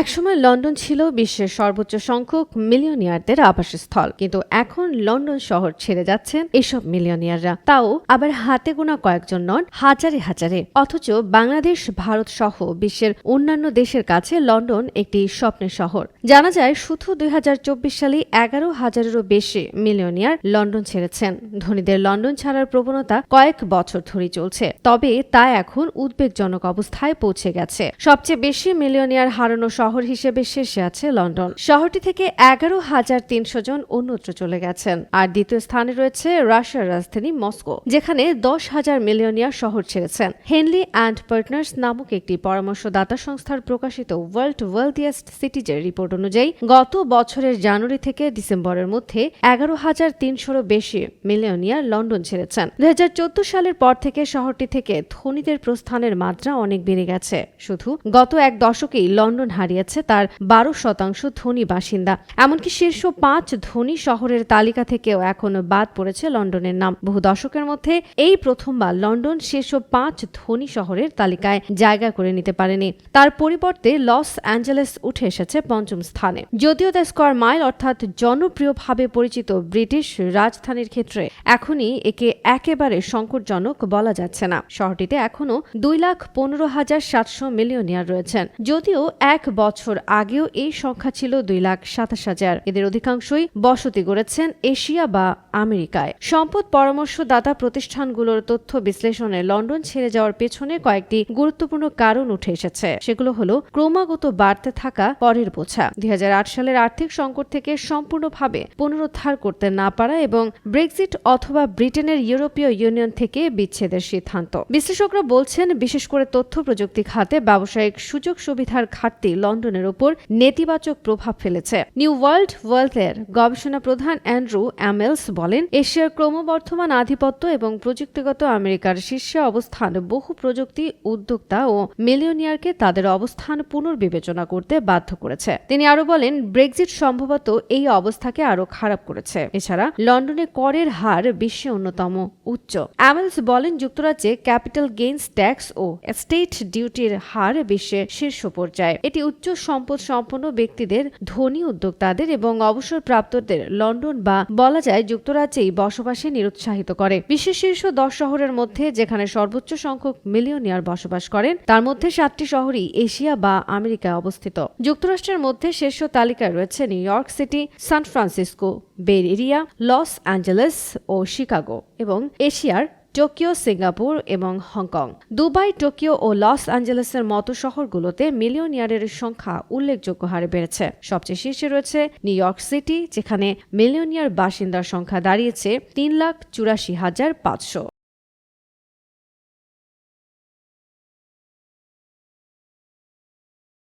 একসময় লন্ডন ছিল বিশ্বের সর্বোচ্চ সংখ্যক মিলিয়নিয়ারদের আবাসস্থল, কিন্তু এখন লন্ডন শহর ছেড়ে যাচ্ছেন এসব মিলিয়নিয়াররা। তাও আবার হাতে গোনা কয়েকজন নন, হাজারে হাজারে। অথচ বাংলাদেশ, ভারত সহ বিশ্বের অন্যান্য দেশের কাছে লন্ডন একটি স্বপ্নের শহর। জানা যায়, শুধু দুই হাজার চব্বিশ সালে এগারো হাজারেরও বেশি মিলিয়নিয়ার লন্ডন ছেড়েছেন। ধনীদের লন্ডন ছাড়ার প্রবণতা কয়েক বছর ধরেই চলছে। তবে তা এখন উদ্বেগজনক অবস্থায় পৌঁছে গেছে। সবচেয়ে বেশি মিলিয়নিয়ার হারানো শহর হিসেবে শীর্ষে আছে লন্ডন। শহরটি থেকে এগারো হাজার তিনশো জন অন্যত্র চলে গেছেন। আর দ্বিতীয় স্থানে রয়েছে রাশিয়ার রাজধানী মস্কো, যেখানে দশ হাজার মিলিয়নিয়ার শহর ছেড়েছেন। হেনলি অ্যান্ড পার্টনার্স নামক একটি পরামর্শদাতা সংস্থার প্রকাশিত ওয়ার্ল্ড ওয়েলথিয়েস্ট সিটিজের রিপোর্ট অনুযায়ী, গত বছরের জানুয়ারি থেকে ডিসেম্বরের মধ্যে এগারো হাজার তিনশোরও বেশি মিলিয়নিয়ার লন্ডন ছেড়েছেন। দু হাজার চোদ্দ সালের পর থেকে শহরটি থেকে ধনীদের প্রস্থানের মাত্রা অনেক বেড়ে গেছে। শুধু গত এক দশকেই লন্ডন হারিয়েছে তার বারো শতাংশ ধনী বাসিন্দা। এমনকি শীর্ষ পাঁচ ধনী শহরের তালিকা থেকেও এখনও বাদ পড়েছে লন্ডনের নাম। বহু দশকের মধ্যে এই প্রথমবার লন্ডন শীর্ষ পাঁচ ধনী শহরের তালিকায় জায়গা করে নিতে পারেনি। তার পরিবর্তে লস অ্যাঞ্জেলেস উঠে এসেছে পঞ্চম স্থানে। যদিও দ্য স্কোয়ার মাইল অর্থাৎ জনপ্রিয়ভাবে পরিচিত ব্রিটিশ রাজধানীর ক্ষেত্রে এখনই একে একেবারে সংকটজনক বলা যাচ্ছে না। শহরটিতে এখনও দুই লাখ পনেরো হাজার সাতশো মিলিয়নিয়ার রয়েছেন। যদিও এক বছর আগেও এই সংখ্যা ছিল দুই লাখ সাতাশ হাজার। এদের অধিকাংশই বসতি গড়েছেন এশিয়া বা আমেরিকায়। সম্পদ পরামর্শদাতা প্রতিষ্ঠানগুলোর তথ্য বিশ্লেষণে লন্ডন ছেড়ে যাওয়ার পেছনে কয়েকটি গুরুত্বপূর্ণ কারণ উঠে এসেছে। সেগুলো হলো, ক্রমাগত বাড়তে থাকা করের বোঝা। দুই হাজার আট সালের আর্থিক সংকট থেকে সম্পূর্ণভাবে পুনরুদ্ধার করতে না পারা এবং ব্রেক্সিট অথবা ব্রিটেনের ইউরোপীয় ইউনিয়ন থেকে বিচ্ছেদের সিদ্ধান্ত। বিশ্লেষকরা বলছেন, বিশেষ করে তথ্য প্রযুক্তি খাতে ব্যবসায়িক সুযোগ সুবিধার ঘাটতি লন্ডনের উপর নেতিবাচক প্রভাব ফেলেছে। নিউ ওয়ার্ল্ড ওয়েলথের গবেষণা প্রধান অ্যান্ড্রু অ্যামেলস বলেন, এশিয়ার ক্রমবর্ধমান আধিপত্য এবং প্রযুক্তিগত আমেরিকার শীর্ষে অবস্থান বহু প্রযুক্তি উদ্যোক্তা ও মিলিয়নিয়ারকে তাদের অবস্থান পুনর্বিবেচনা করতে বাধ্য করেছে। তিনি আরও বলেন, ব্রেক্সিট সম্ভবত এই অবস্থাকে আরও খারাপ করেছে। এছাড়া, লন্ডনে করের হার বিশ্বে অন্যতম উচ্চ। অ্যামেলস বলেন, যুক্তরাজ্যে ক্যাপিটাল গেইনস ট্যাক্স ও স্টেট ডিউটির হার বিশ্বে শীর্ষ পর্যায়ে। এটি উচ্চ সম্পদ সম্পন্ন ব্যক্তিদের, ধনী উদ্যোক্তাদের এবং অবসরপ্রাপ্তদের লন্ডন বা বলা যায় যুক্তরাজ্যেই বসবাসে নিরুৎসাহিত করে। বিশ্বের শীর্ষ দশ শহরের মধ্যে যেখানে সর্বোচ্চ সংখ্যক মিলিয়নিয়ার বসবাস করেন, তার মধ্যে সাতটি শহরই এশিয়া বা আমেরিকায় অবস্থিত। যুক্তরাষ্ট্রের মধ্যে শীর্ষ তালিকায় রয়েছে New York City, San Francisco Bay Area Los Angeles ও শিকাগো এবং এশিয়ার টোকিও, সিঙ্গাপুর এবং হংকং। দুবাই, টোকিও ও লস অ্যাঞ্জেলেসের মতো শহরগুলোতে মিলিয়নিয়ারের সংখ্যা উল্লেখযোগ্য হারে বেড়েছে। সবচেয়ে শীর্ষে রয়েছে নিউ ইয়র্ক সিটি, যেখানে মিলিয়নিয়ার বাসিন্দার সংখ্যা দাঁড়িয়েছে তিন লাখ চুরাশি হাজার পাঁচশো।